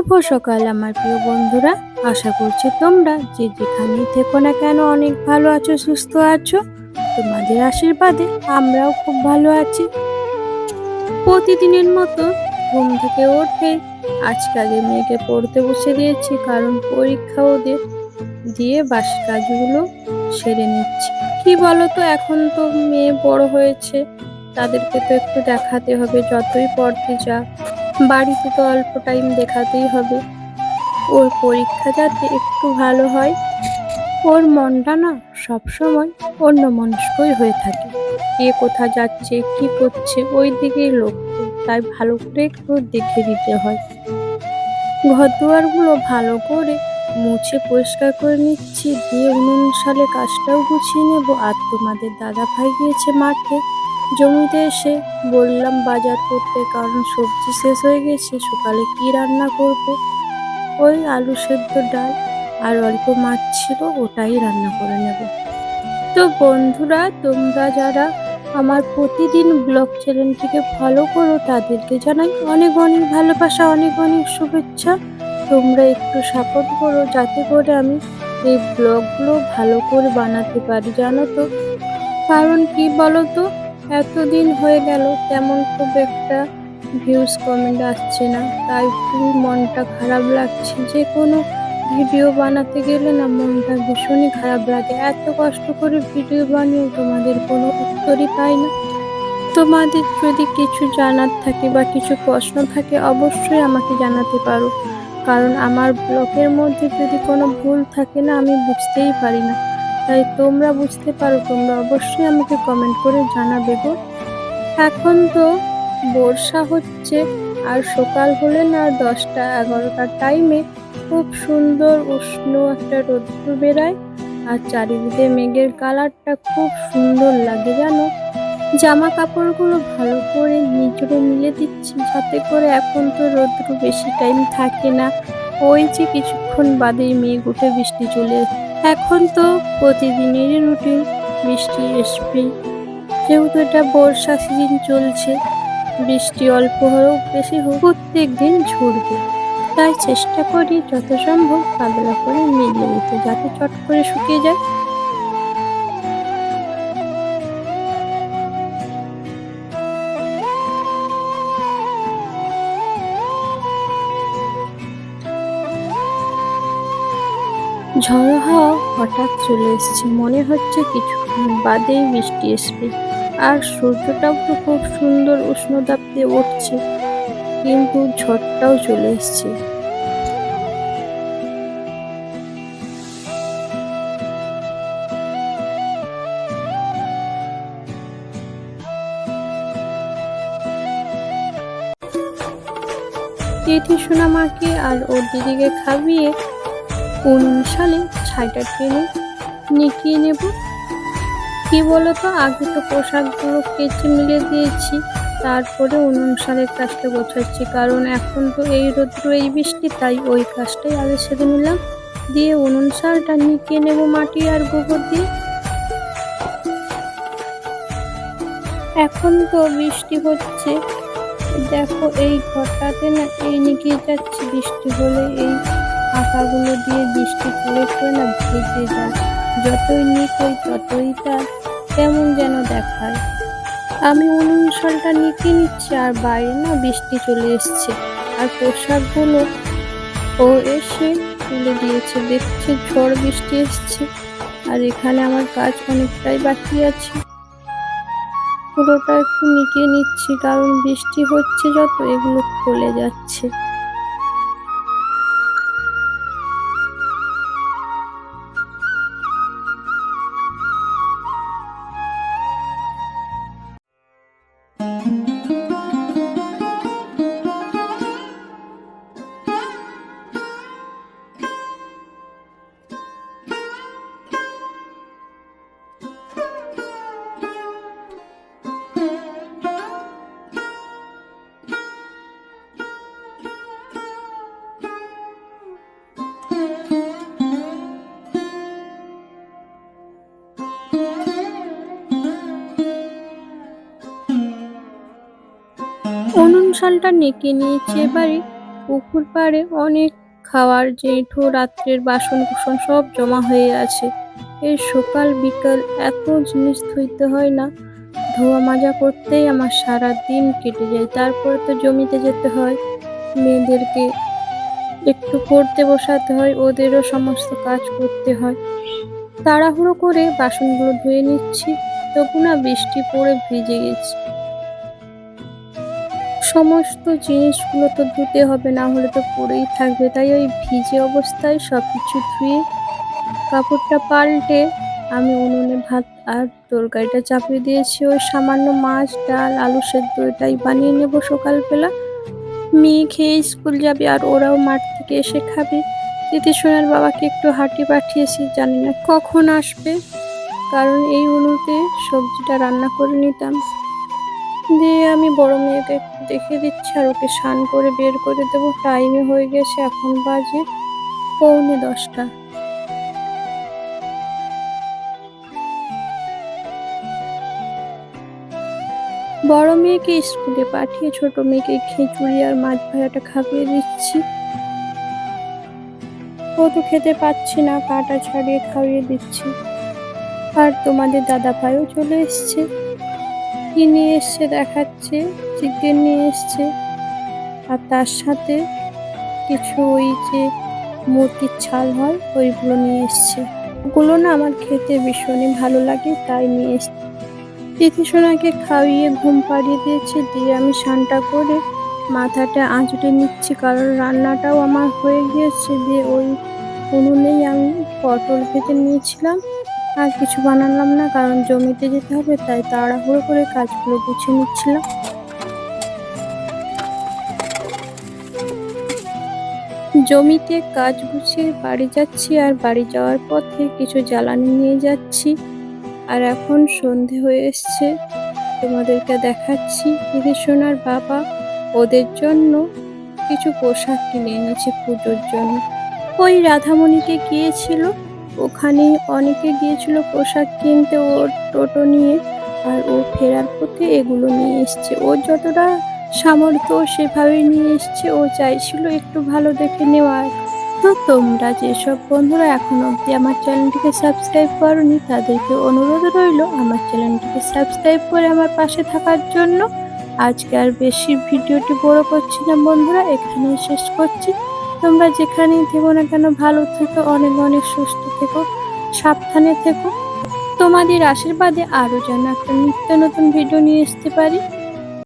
শুভ সকাল, আমার প্রিয় বন্ধুরা। আশা করছি তোমরা যে যেখানেই থেকো না কেন অনেক ভালো আছো, সুস্থ আছো। তোমাদের আশীর্বাদে আমরাও খুব ভালো আছি। প্রতিদিনের মতো ঘুম থেকে ওঠে আজকে আগে মেয়েকে পড়তে বসে দিয়েছি, কারণ পরীক্ষা ওদের দিয়ে বাসি কাজগুলো সেরে নিচ্ছি। কি বলো তো এখন তো মেয়ে বড় হয়েছে, তাদেরকে তো একটু দেখাতে হবে, যতই পড়তে যা বাড়িতে তো অল্প টাইম দেখাতেই হবে। ওর পরীক্ষা যাতে একটু ভালো হয়, ওর মনটা না সবসময় অন্য মনস্কই হয়ে থাকে। কে কোথা যাচ্ছে, কি করছে, ওই দিকেই লক্ষ্য তাই ভালো করে একটু দেখে দিতে হয়। ঘর দুয়ারগুলো ভালো করে মুছে পরিষ্কার করে নিচ্ছি, দিয়ে উনুন সালে কাজটাও গুছিয়ে নেব। আর তোমাদের দাদা ভাই গিয়েছে মাঠে। জমিতে এসে বললাম, বাজার করতে কারণ সবজি শেষ হয়ে গেছে, সকালে কি রান্না করব? ওই আলু সেদ্ধ ডাল আর অল্প মাছ ছিল, ওটাই রান্না করে নেব। তো বন্ধুরা, তোমরা যারা আমার প্রতিদিন ব্লগ চ্যানেলটিকে ফলো করো, তাদেরকে জানাই অনেক অনেক ভালোবাসা, অনেক অনেক শুভেচ্ছা। তোমরা একটু সাপোর্ট করো, যাতে করে আমি এই ব্লগগুলো ভালো করে বানাতে পারি, জানো তো। কারণ কি বলো তো? এতদিন হয়ে গেল, তেমন খুব একটা ভিউজ কমেন্ট আসছে না। তাই খুব মনটা খারাপ লাগছে। যে কোনো ভিডিও বানাতে গেলে না মনটা ভীষণই খারাপ লাগে। এত কষ্ট করে ভিডিও বানিয়েও তোমাদের কোনো উত্তরই পাই না। তোমাদের যদি কিছু জানার থাকে বা কিছু প্রশ্ন থাকে, অবশ্যই আমাকে জানাতে পারো। কারণ আমার ব্লগের মধ্যে যদি কোনো ভুল থাকে না, আমি বুঝতেই পারি না। তাই তোমরা বুঝতে পারো, তোমরা অবশ্যই আমাকে কমেন্ট করে জানাবে গো। এখন তো বর্ষা হচ্ছে, আর সকাল হলে না দশটা এগারোটার টাইমে খুব সুন্দর উষ্ণ একটা রৌদ্র বেরায়, আর চারিদিকে মেঘের কালারটা খুব সুন্দর লাগে জানো। জামা কাপড়গুলো ভালো করে নিজরে মিলে দিচ্ছি, যাতে করে এখন তো রৌদ্র বেশি টাইম থাকে না। ওই যে কিছুক্ষণ বাদেই মেঘ উঠে বৃষ্টি চলে এখন তো প্রতিদিনেরই রুটিন, বৃষ্টি, স্প্রে। যেহেতু এটা বর্ষা সিজন চলছে, বৃষ্টি অল্প হোক বেশি হোক প্রত্যেক দিন ঝরবে। তাই চেষ্টা করি যত সম্ভব পাতলা করে মিলিয়ে নিতে, যাতে চট করে শুকিয়ে যায়। ঝড়ো হাওয়া হঠাৎ চলে এসেছে। মনে হচ্ছে কিছুক্ষণ বাদেই বৃষ্টি আসবে আর সূর্যটাও তো খুব সুন্দর উষ্ণ তাপতে উঠছে, কিন্তু ঝড়টাও চলে এসছে। তিথি সোনামাকে আর ওর দিদিকে খাবিয়ে উনুন সালে ছাইটা টেনে নিকিয়ে নেব? কি বলতো, আগে তো পোশাকগুলো কেচে মিলে দিয়েছি, তারপরে উনুন সালের কাজটা গোছাচ্ছি, কারণ এখন তো এই রৌদ্র, এই বৃষ্টি, তাই ওই কাজটাই আগে সেরে নিলাম। দিয়ে উনুন সালটা নিকিয়ে নেব মাটি আর গোবর দিয়ে। এখন তো বৃষ্টি হচ্ছে। দেখো, এই ঘরটাতে না এই নিকিয়ে যাচ্ছে বৃষ্টি হলে এই আঁকাগুলো দিয়ে বৃষ্টি পড়ে পড়ে না ভেজে যায়। যতই নিক হই ততই তার কেমন যেন দেখায়। আমি উনুন শালটা নিকে নিচ্ছি, আর বাইরে না বৃষ্টি চলে এসছে। আর পোশাকগুলো ও এসে তুলে দিয়েছে। দেখছে ঝড় বৃষ্টি এসছে, আর এখানে আমার কাজ অনেকটাই বাকি আছে। পুরোটা একটু নিকে নিচ্ছি, কারণ বৃষ্টি হচ্ছে যত, এগুলো খুলে যাচ্ছে। মশালটা নেকে নিয়েছি এবারে পুকুর পাড়ে অনেক খাওয়ার জেঠো, রাত্রের বাসন কুসন সব জমা হয়ে আছে। এই সকাল বিকাল এত জিনিস ধুইতে হয় না। ধোয়া মাজা করতেই আমার সারা দিন কেটে যায়। তারপর তো জমিতে যেতে হয়। মেয়েদেরকে একটু পড়তে বসাতে হয়, ওদেরও সমস্ত কাজ করতে হয়। তাড়াহুড়ো করে বাসনগুলো ধুয়ে নিচ্ছি। তবু না বৃষ্টি পড়ে ভিজে গেছি। সমস্ত জিনিসগুলো তো ধুতে হবে, না হলে তো পরেই থাকবে। তাই ওই ভিজে অবস্থায় সব কিছু ধুয়ে কাপড়টা পাল্টে আমি উনুনে ভাত আর তরকারিটা চাপিয়ে দিয়েছি। ওই সামান্য মাছ, ডাল, আলু সেদ্ধ এটাই বানিয়ে নেব সকালবেলা। মেয়ে খেয়ে স্কুল যাবে আর ওরাও মাঠ থেকে এসে খাবে। দিদি সোনার বাবাকে একটু হাঁটি পাঠিয়েছি, জানি না কখন আসবে। কারণ এই উনুতে সবজিটা রান্না করে নিতাম। দিয়ে আমি বড় মেয়েকে দেখে দিচ্ছি আর ওকে স্নান করে বের করে দেবো। টাইমে হয়ে গেছে এখন বাজে পৌনে দশটা। বড় মেয়েকে স্কুলে পাঠিয়ে ছোট মেয়েকে খিচুড়ি আর মাছ ভাজাটা খাইয়ে দিচ্ছি। ও তো খেতে পাচ্ছি না, কাটা ছাড়িয়ে খাইয়ে দিচ্ছি। আর তোমাদের দাদা ভাইও চলে এসছে। কি নিয়ে এসছে দেখাচ্ছে চিকেন নিয়ে এসছে। আর তার সাথে কিছু ওই যে মুরগির ছাল হয়, ওইগুলো নিয়ে এসছে। ওগুলো না আমার খেতে ভীষণই ভালো লাগে, তাই নিয়ে এসছে। তিথি সোনাকে খাইয়ে ঘুম পাড়িয়ে দিয়েছে, দিয়ে আমি স্নানটা করে মাথাটা আঁচড়ে নিচ্ছি, কারণ রান্নাটাও আমার হয়ে গিয়েছে, দিয়ে ওই উনুনেই আমি পটল ভেজে নিয়েছিলাম। আর কিছু বানালাম না, কারণ জমিতে যেতে হবে, তাই তাড়াহুড়ো করে কাজগুলো গুছিয়ে নিচ্ছিলাম। জমিতে কাজ গুছিয়ে বাড়ি যাচ্ছি, আর বাড়ি যাওয়ার পথে কিছু জ্বালানি নিয়ে যাচ্ছি। আর এখন সন্ধে হয়ে এসছে, তোমাদেরকে দেখাচ্ছি। দিদি সোনার বাবা ওদের জন্য কিছু পোশাক কিনে এনেছে পুজোর জন্য। ওই রাধামণিকে গিয়েছিল ওখানে অনেকে গিয়েছিল পোশাক কিনতে ওর টোটো নিয়ে আর ও ফেরার পথে এগুলো নিয়ে এসছে। ওর যতটা সামর্থ্য সেভাবেই নিয়ে এসছে। ও চাইছিল একটু ভালো দেখে নেওয়ার। তো তোমরা যেসব বন্ধুরা এখন অবধি আমার চ্যানেলটিকে সাবস্ক্রাইব করনি, তাদেরকে অনুরোধ রইল আমার চ্যানেলটিকে সাবস্ক্রাইব করে আমার পাশে থাকার জন্য। আজকে আর বেশি ভিডিওটি বড় করছি না বন্ধুরা, এখানেই শেষ করছি। তোমরা যেখানেই থেকো না কেন, ভালো থেকো, অনেক অনেক সুস্থ থেকো, সাবধানে থেকো। তোমাদের আশীর্বাদে আরও যেন একটা নিত্য নতুন ভিডিও নিয়ে আসতে পারি।